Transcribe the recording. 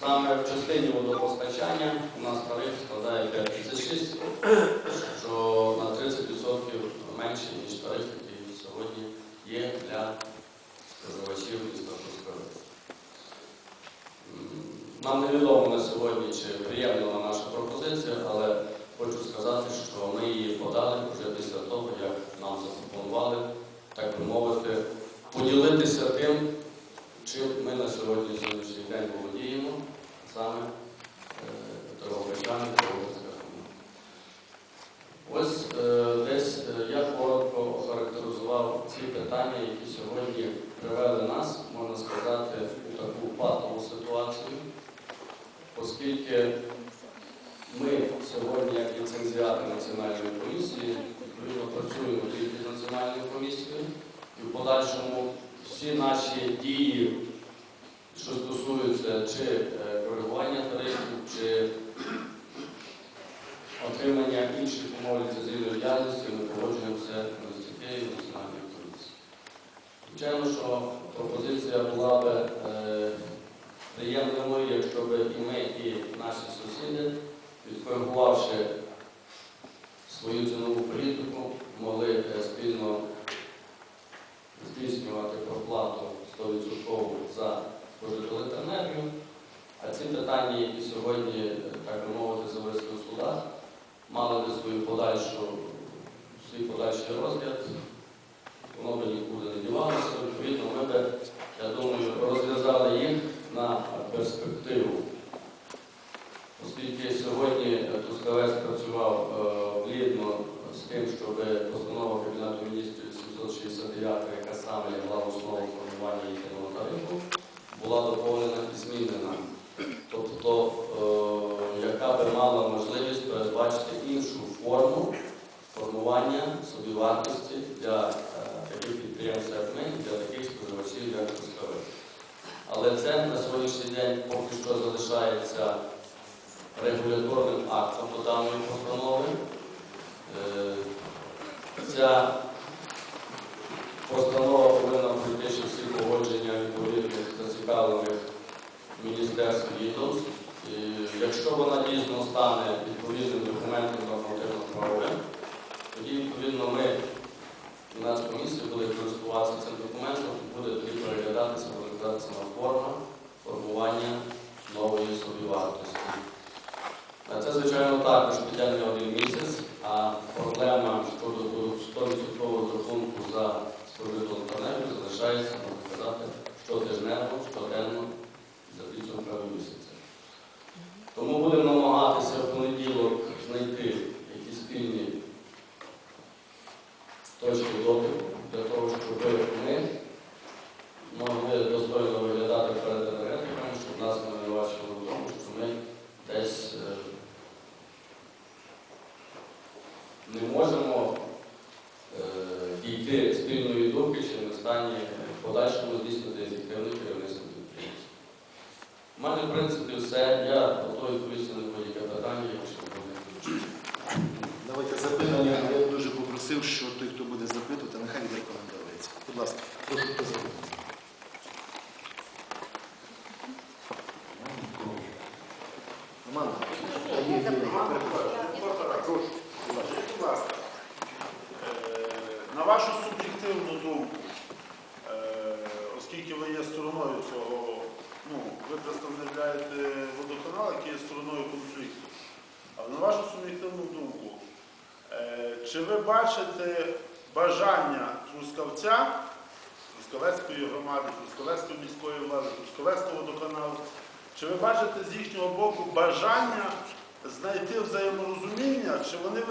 Саме в частині водопостачання у нас тариф складає 5,36, що на 30% менше, ніж тариф, який сьогодні є для споживачів міста Трускавець. Нам невідомо на сьогодні, чи приємлива наша пропозиція, але хочу сказати, що ми її подали вже після того, як нам запропонували, так би мовити, поділитися тим, чим ми на сьогодні сьогоднішній день володіємо, саме е, дороговичами дороговицьких команд. Ось е, десь е, я коротко ці питання, які сьогодні привели нас, можна сказати, у таку патову ситуацію, оскільки ми сьогодні, як ліцензіати Національної комісії, відповідно працюємо тільки з Національною комісією, і в подальшому всі наші дії, що стосуються чи е, коригування тарифів, чи отримання інших умов ліцензійної діяльності, ми погоджуємо все на цієї Національної. Звичайно, що пропозиція була би е, приємною, якщо б і ми, і наші сусіди, відкоригувавши свою цінову політику, могли е, спільно здійснювати проплату 100% за спожиту електроенергію. А ці питання, які сьогодні, е, так би мовити, зависли у судах, мали би свій подальший розгляд, воно би нікуди не дівалося. Відповідно, ми би, я думаю, розв'язали їх на перспективу. Сьогодні е, Тускавець працював е, плідно з тим, щоб постанова Кабінету міністрів 769, яка саме лягла в основу формування їхнього тарифу, була доповнена і змінена. Тобто, е, яка би мала можливість передбачити іншу форму формування собівартості для е, таких підприємств, як ми, для таких споживачів, як Тускавець. Але це на сьогоднішній день поки що залишається регуляторним актом до даної постанови. Е, Ця постанова повинна пройти ще всі погодження відповідних зацікавлених міністерств відомств. Якщо вона дійсно стане відповідним документом нормативно-правовим, тоді відповідно ми і наша комісія буде користуватися цим документом, буде тоді переглядатися, буде на форма формування нової собівартості. Це, звичайно, також піде не один місяць, а проблема щодо 100% рахунку за спожиту електроенергію залишається, можна сказати, щотижнево, щоденно за підсумками місяця. Тому будемо намагатися в понеділок знайти якісь спільні точки дотику для того, щоб ми могли достойно виглядати перед енергетиками, щоб нас не винувачили в тому, що ми десь е, не можемо е, дійти спільної думки, чи не стані в подальшому здійснити ефективне керівництво підприємства. У мене, в принципі, все. Я готовий відповісти на будь-яке питання, якщо буде. Давайте запитання. Я дуже попросив, що той, хто буде запитувати, нехай відрекомендується. Будь ласка, прошу запитати. Роман. Будь ласка. Скажіть, будь ласка, е, на вашу суб'єктивну думку, е, оскільки ви є стороною цього, ну, ви представляєте водоканал, який є стороною конфлікту, але на вашу суб'єктивну думку, е, чи ви бачите бажання Трускавця, Трускавецької громади, Трускавецької міської влади, Трускавецького водоканалу, чи ви бачите з їхнього боку бажання знайти взаєморозуміння, чи вони